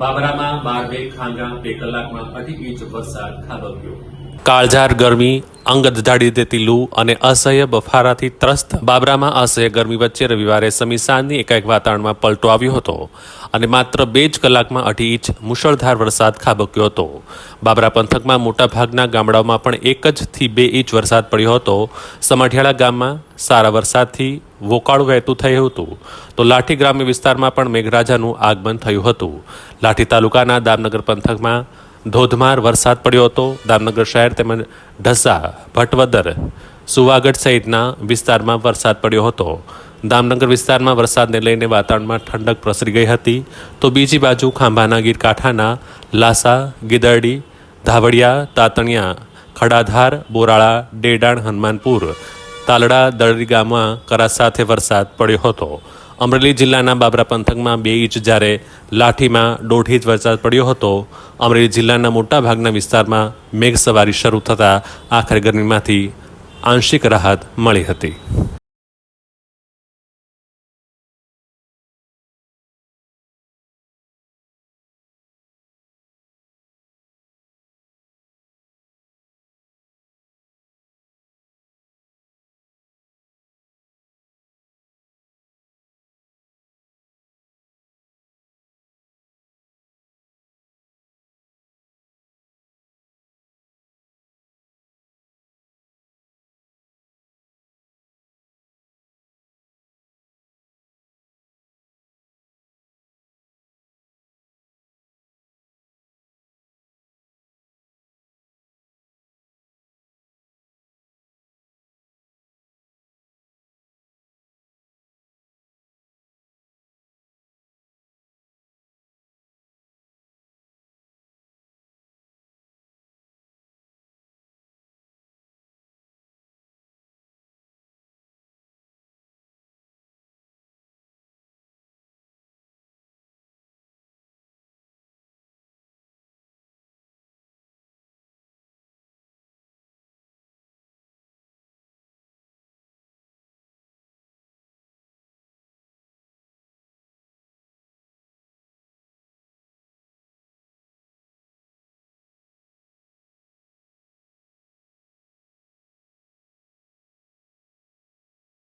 બાબરામાં બાર બે ખાંગા બે કલાકમાં અઢી ઇંચ વરસાદ ખાબક્યો. કાળઝાર ગરમી અંગ ધાડી દેતી લૂ અને અસહ્ય બફારાથી ત્રસ્ત બાબરામાં અસહ્ય ગરમી વચ્ચે રવિવારે સમીસાંજની એકાએક વાતાવરણમાં પલટો આવ્યો હતો અને માત્ર બે જ કલાકમાં અઢી ઇંચ મુશળધાર વરસાદ ખાબક્યો હતો. બાબરા પંથકમાં મોટાભાગના ગામડાઓમાં પણ એક જ થી બે ઇંચ વરસાદ પડ્યો હતો. સમાઢિયાળા ગામમાં સારા વરસાદથી વોકાળું વહેતું થયું હતું. તો લાઠી ગ્રામ્ય વિસ્તારમાં પણ મેઘરાજાનું આગમન થયું હતું. લાઠી તાલુકાના દામનગર પંથકમાં ધોધમાર વરસાદ પડ્યો હતો. દામનગર શહેર તેમજ ઢસા, ભટવદર, સુવાગઢ સહિતના વિસ્તારમાં વરસાદ પડ્યો હતો. દામનગર વિસ્તારમાં વરસાદને લઈને વાતાવરણમાં ઠંડક પ્રસરી ગઈ હતી. તો બીજી બાજુ ખાંભાના ગીર કાંઠાના લાસા, ગીદરડી, ધાવડિયા, તાતણિયા, ખડાધાર, બોરાળા, ડેડાણ, હનુમાનપુર, તાલડા દળરી ગામમાં કરા સાથે વરસાદ પડ્યો હતો. અમરેલી જિલ્લાના બાબરા પંથકમાં બે ઇંચ જ્યારે લાઠીમાં દોઢ ઇંચ વરસાદ પડ્યો હતો, અમરેલી જિલ્લાના મોટાભાગના વિસ્તારમાં મેઘસવારી શરૂ થતાં આખરે ગરમીમાંથી આંશિક રાહત મળી હતી.